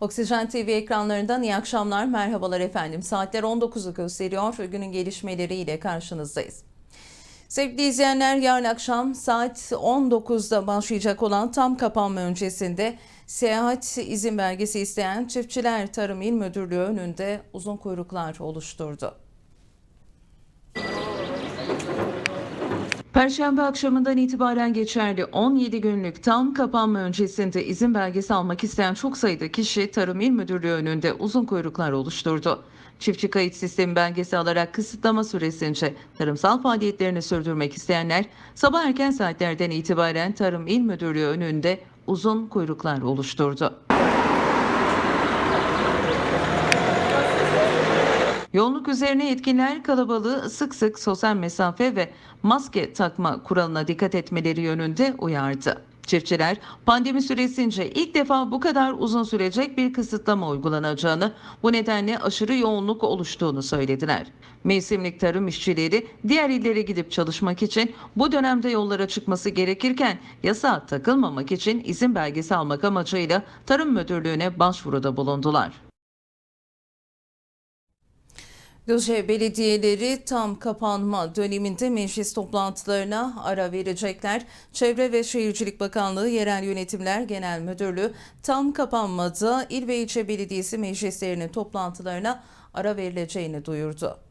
Oksijen TV ekranlarından iyi akşamlar, merhabalar efendim. Saatler 19'u gösteriyor. Günün gelişmeleriyle karşınızdayız. Sevgili izleyenler yarın akşam saat 19'da başlayacak olan tam kapanma öncesinde seyahat izin belgesi isteyen çiftçiler Tarım İl Müdürlüğü önünde uzun kuyruklar oluşturdu. Perşembe akşamından itibaren geçerli 17 günlük tam kapanma öncesinde izin belgesi almak isteyen çok sayıda kişi Tarım İl Müdürlüğü önünde uzun kuyruklar oluşturdu. Çiftçi kayıt sistemi belgesi alarak kısıtlama süresince tarımsal faaliyetlerini sürdürmek isteyenler sabah erken saatlerden itibaren Tarım İl Müdürlüğü önünde uzun kuyruklar oluşturdu. Yoğunluk üzerine yetkililer kalabalığı sık sık sosyal mesafe ve maske takma kuralına dikkat etmeleri yönünde uyardı. Çiftçiler pandemi süresince ilk defa bu kadar uzun sürecek bir kısıtlama uygulanacağını, bu nedenle aşırı yoğunluk oluştuğunu söylediler. Mevsimlik tarım işçileri diğer illere gidip çalışmak için bu dönemde yollara çıkması gerekirken yasağa takılmamak için izin belgesi almak amacıyla Tarım Müdürlüğü'ne başvuruda bulundular. Düzce belediyeleri tam kapanma döneminde meclis toplantılarına ara verecekler. Çevre ve Şehircilik Bakanlığı Yerel Yönetimler Genel Müdürlüğü tam kapanmada il ve ilçe belediyesi meclislerinin toplantılarına ara verileceğini duyurdu.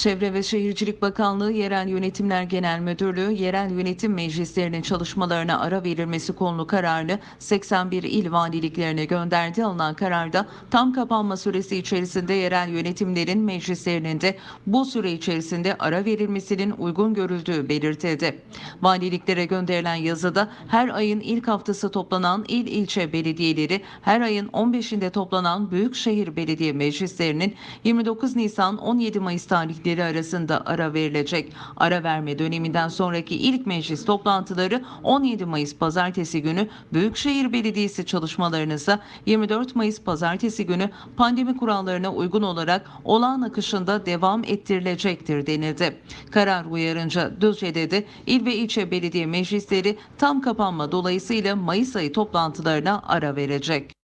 Çevre ve Şehircilik Bakanlığı Yerel Yönetimler Genel Müdürlüğü, yerel yönetim meclislerinin çalışmalarına ara verilmesi konulu kararını 81 il valiliklerine gönderdi. Alınan kararda tam kapanma süresi içerisinde yerel yönetimlerin meclislerinin de bu süre içerisinde ara verilmesinin uygun görüldüğü belirtildi. Valiliklere gönderilen yazıda her ayın ilk haftası toplanan il ilçe belediyeleri, her ayın 15'inde toplanan büyükşehir belediye meclislerinin 29 Nisan 17 Mayıs tarihleri tarihleri arasında ara verilecek. Ara verme döneminden sonraki ilk meclis toplantıları 17 Mayıs pazartesi günü, Büyükşehir Belediyesi çalışmalarını ise 24 Mayıs pazartesi günü pandemi kurallarına uygun olarak olağan akışında devam ettirilecektir denildi. Karar uyarınca Düzce'de de il ve ilçe belediye meclisleri tam kapanma dolayısıyla Mayıs ayı toplantılarına ara verecek.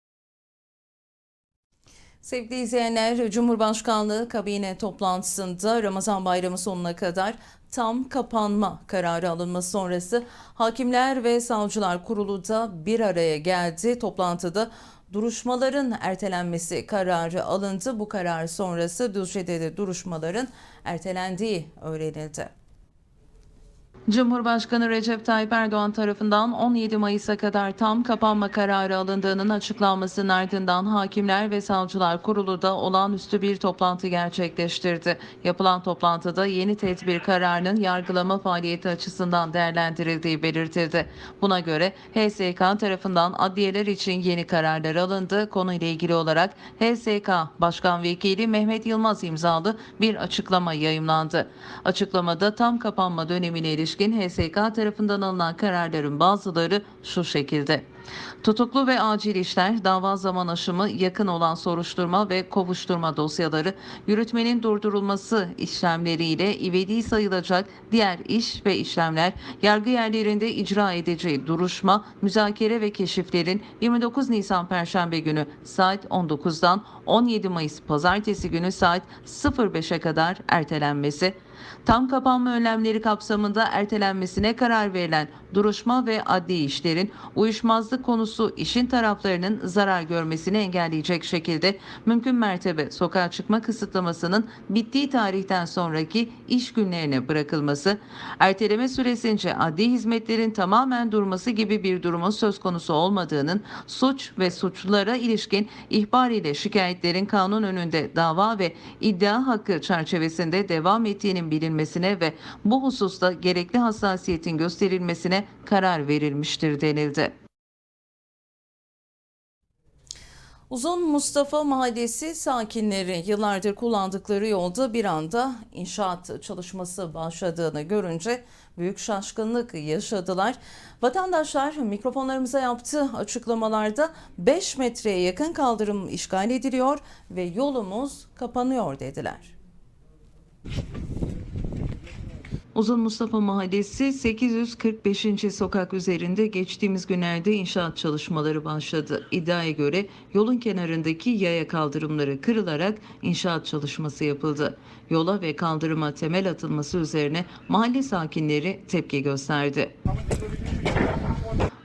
Sevgili izleyenler, Cumhurbaşkanlığı kabine toplantısında Ramazan bayramı sonuna kadar tam kapanma kararı alınması sonrası Hakimler ve Savcılar Kurulu da bir araya geldi. Toplantıda duruşmaların ertelenmesi kararı alındı. Bu karar sonrası Düzce'de de duruşmaların ertelendiği öğrenildi. Cumhurbaşkanı Recep Tayyip Erdoğan tarafından 17 Mayıs'a kadar tam kapanma kararı alındığının açıklanmasının ardından Hakimler ve Savcılar Kurulu da olağanüstü bir toplantı gerçekleştirdi. Yapılan toplantıda yeni tedbir kararının yargılama faaliyeti açısından değerlendirildiği belirtildi. Buna göre HSK tarafından adliyeler için yeni kararlar alındı. Konuyla ilgili olarak HSK Başkan Vekili Mehmet Yılmaz imzalı bir açıklama yayımlandı. Açıklamada tam kapanma dönemine ilişkin HSK tarafından alınan kararların bazıları şu şekilde. Tutuklu ve acil işler, dava zaman aşımı, yakın olan soruşturma ve kovuşturma dosyaları, yürütmenin durdurulması işlemleriyle ivedi sayılacak diğer iş ve işlemler, yargı yerlerinde icra edeceği duruşma, müzakere ve keşiflerin 29 Nisan Perşembe günü saat 19'dan 17 Mayıs Pazartesi günü saat 05'e kadar ertelenmesi, Tam kapanma önlemleri kapsamında ertelenmesine karar verilen duruşma ve adli işlerin uyuşmazlık konusu işin taraflarının zarar görmesini engelleyecek şekilde mümkün mertebe sokağa çıkma kısıtlamasının bittiği tarihten sonraki iş günlerine bırakılması, erteleme süresince adli hizmetlerin tamamen durması gibi bir durumun söz konusu olmadığının suç ve suçlulara ilişkin ihbar ile şikayetlerin kanun önünde dava ve iddia hakkı çerçevesinde devam ettiğinin bilinmesine ve bu hususta gerekli hassasiyetin gösterilmesine karar verilmiştir denildi. Uzun Mustafa Mahallesi sakinleri yıllardır kullandıkları yolda bir anda inşaat çalışması başladığını görünce büyük şaşkınlık yaşadılar. Vatandaşlar mikrofonlarımıza yaptığı açıklamalarda 5 metreye yakın kaldırım işgal ediliyor ve yolumuz kapanıyor dediler. Uzun Mustafa Mahallesi 845. sokak üzerinde geçtiğimiz günlerde inşaat çalışmaları başladı. İddiaya göre yolun kenarındaki yaya kaldırımları kırılarak inşaat çalışması yapıldı. Yola ve kaldırıma temel atılması üzerine mahalle sakinleri tepki gösterdi.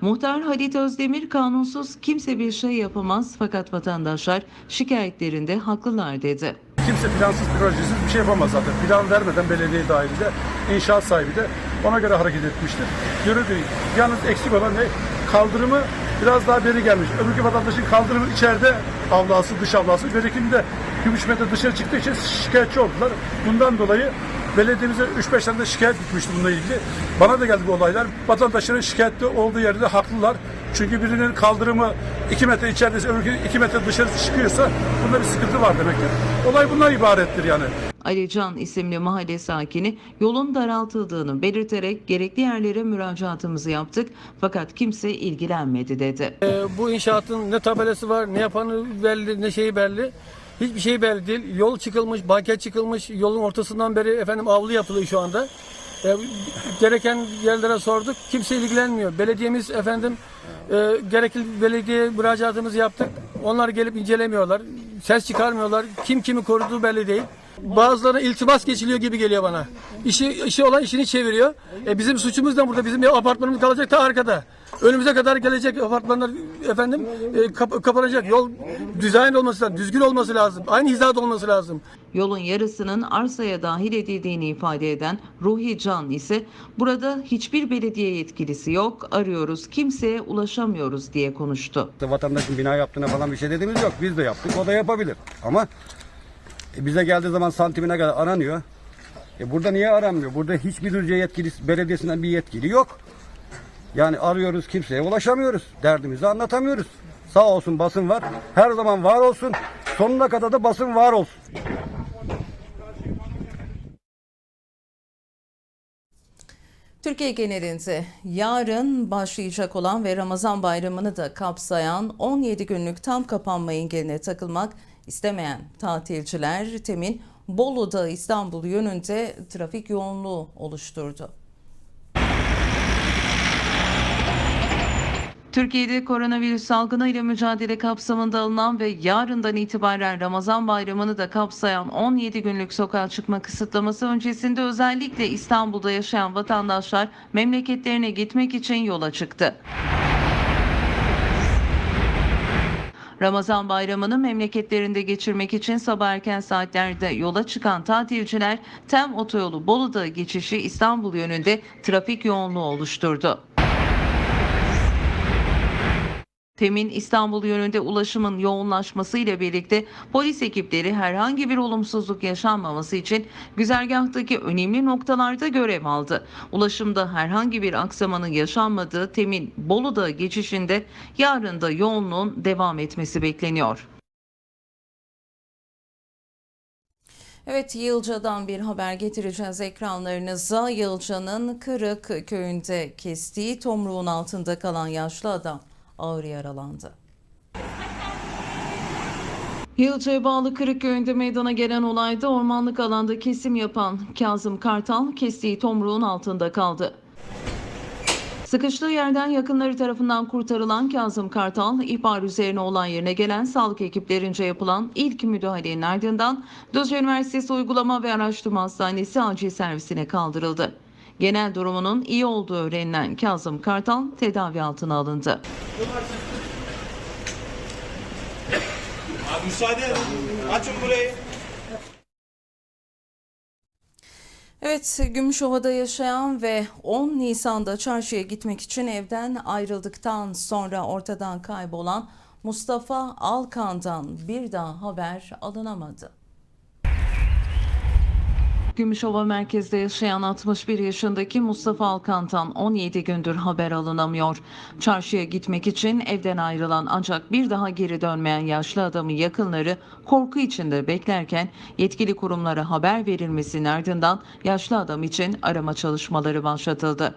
Muhtar Halit Özdemir kanunsuz kimse bir şey yapamaz fakat vatandaşlar şikayetlerinde haklılar dedi. Kimse plansız projesiz bir şey yapamaz zaten. Plan vermeden belediye dahili de inşaat sahibi de ona göre hareket etmiştir. Yürüdü. Yalnız eksik olan ne? Kaldırımı biraz daha beri gelmiş. Öbürkü vatandaşın kaldırımı içeride avlası, dış avlası. Bir buçuk metre dışarı çıktığı için şikayetçi oldular. Bundan dolayı belediyemize 3-5 tane de şikayet gitmişti bununla ilgili. Bana da geldi bu olaylar. Vatandaşların şikayette olduğu yerde haklılar. Çünkü birinin kaldırımı 2 metre içerideyse öbürkü 2 metre dışarı çıkıyorsa bunda bir sıkıntı var demektir. Olay bundan ibarettir yani. Ali Can isimli mahalle sakini yolun daraltıldığını belirterek gerekli yerlere müracaatımızı yaptık fakat kimse ilgilenmedi dedi. Ee, bu inşaatın ne tabelası var, ne yapanı belli, ne şeyi belli. Hiçbir şey belli değil. Yol çıkılmış, banket çıkılmış. Yolun ortasından beri efendim avlu yapılıyor şu anda. Ee, gereken yerlere sorduk. Kimse ilgilenmiyor. Belediyemiz efendim e, gerekli belediye müracaatımızı yaptık. Onlar gelip incelemiyorlar. Ses çıkarmıyorlar. Kim kimi koruduğu belli değil. Bazılarına iltimas geçiliyor gibi geliyor bana. İşi, işi olan işini çeviriyor. E bizim suçumuz da burada. Bizim apartmanımız kalacak ta arkada. Önümüze kadar gelecek apartmanlar efendim e, kap- kapanacak. Yol dizayn olması lazım. Düzgün olması lazım. Aynı hizada olması lazım. Yolun yarısının arsaya dahil edildiğini ifade eden Ruhi Can ise burada hiçbir belediye yetkilisi yok, arıyoruz, kimseye ulaşamıyoruz diye konuştu. Vatandaşın bina yaptığına falan bir şey dediğimiz yok. Biz de yaptık. O da yapabilir. Ama e, bize geldiği zaman santimine kadar aranıyor. E burada niye aranmıyor? Burada hiçbir Düzce yetkilisi, belediyesinden bir yetkili yok. Yani arıyoruz kimseye ulaşamıyoruz. Derdimizi anlatamıyoruz. Sağ olsun basın var. Her zaman var olsun. Sonuna kadar da basın var olsun. Türkiye genelinde yarın başlayacak olan ve Ramazan bayramını da kapsayan 17 günlük tam kapanma engeline takılmak istemeyen tatilciler temin Bolu'da İstanbul yönünde trafik yoğunluğu oluşturdu. Türkiye'de koronavirüs salgınıyla mücadele kapsamında alınan ve yarından itibaren Ramazan bayramını da kapsayan 17 günlük sokağa çıkma kısıtlaması öncesinde özellikle İstanbul'da yaşayan vatandaşlar memleketlerine gitmek için yola çıktı. Ramazan bayramını memleketlerinde geçirmek için sabah erken saatlerde yola çıkan tatilciler Tem Otoyolu Bolu'da geçişi İstanbul yönünde trafik yoğunluğu oluşturdu. Temin İstanbul yönünde ulaşımın yoğunlaşması ile birlikte polis ekipleri herhangi bir olumsuzluk yaşanmaması için güzergahtaki önemli noktalarda görev aldı. Ulaşımda herhangi bir aksamanın yaşanmadığı Temin Bolu'da geçişinde yarın da yoğunluğun devam etmesi bekleniyor. Evet Yılca'dan bir haber getireceğiz ekranlarınıza. Yılca'nın Kırık köyünde kestiği tomruğun altında kalan yaşlı adam ağır yaralandı. Yılca'ya bağlı Kırık köyünde meydana gelen olayda ormanlık alanda kesim yapan Kazım Kartal kestiği tomruğun altında kaldı. Sıkıştığı yerden yakınları tarafından kurtarılan Kazım Kartal, ihbar üzerine olay yerine gelen sağlık ekiplerince yapılan ilk müdahalenin ardından Düzce Üniversitesi Uygulama ve Araştırma Hastanesi acil servisine kaldırıldı. Genel durumunun iyi olduğu öğrenilen Kazım Kartal tedavi altına alındı. Abi müsaade edin. Açın burayı. Evet, Gümüşova'da yaşayan ve 10 Nisan'da çarşıya gitmek için evden ayrıldıktan sonra ortadan kaybolan Mustafa Alkan'dan bir daha haber alınamadı. Gümüşova merkezde yaşayan 61 yaşındaki Mustafa Alkan'tan 17 gündür haber alınamıyor. Çarşıya gitmek için evden ayrılan ancak bir daha geri dönmeyen yaşlı adamın yakınları korku içinde beklerken yetkili kurumlara haber verilmesinin ardından yaşlı adam için arama çalışmaları başlatıldı.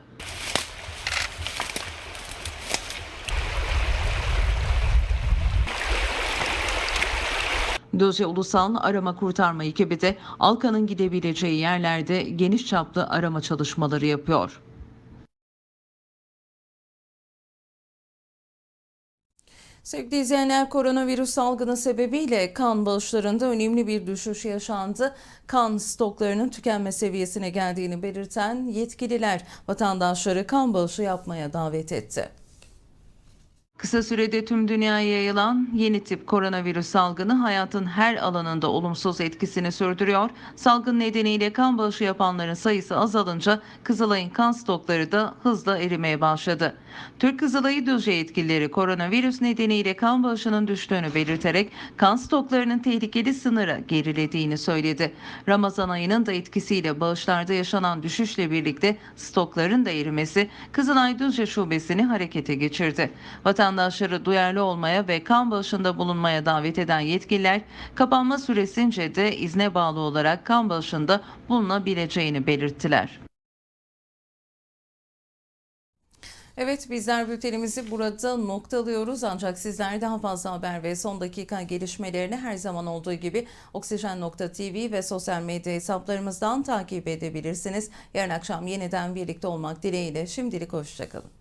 Düzce Ulusal Arama Kurtarma ekibi de Alkan'ın gidebileceği yerlerde geniş çaplı arama çalışmaları yapıyor. Sevgili izleyenler koronavirüs salgını sebebiyle kan bağışlarında önemli bir düşüş yaşandı. Kan stoklarının tükenme seviyesine geldiğini belirten yetkililer vatandaşları kan bağışı yapmaya davet etti. Kısa sürede tüm dünyaya yayılan yeni tip koronavirüs salgını hayatın her alanında olumsuz etkisini sürdürüyor. Salgın nedeniyle kan bağışı yapanların sayısı azalınca Kızılay'ın kan stokları da hızla erimeye başladı. Türk Kızılay'ı Düzce yetkilileri koronavirüs nedeniyle kan bağışının düştüğünü belirterek kan stoklarının tehlikeli sınıra gerilediğini söyledi. Ramazan ayının da etkisiyle bağışlarda yaşanan düşüşle birlikte stokların da erimesi Kızılay Düzce şubesini harekete geçirdi. Vatandaşları duyarlı olmaya ve kan bağışında bulunmaya davet eden yetkililer kapanma süresince de izne bağlı olarak kan bağışında bulunabileceğini belirttiler. Evet bizler bültenimizi burada noktalıyoruz ancak sizler daha fazla haber ve son dakika gelişmelerini her zaman olduğu gibi oksijen.tv ve sosyal medya hesaplarımızdan takip edebilirsiniz. Yarın akşam yeniden birlikte olmak dileğiyle şimdilik hoşçakalın.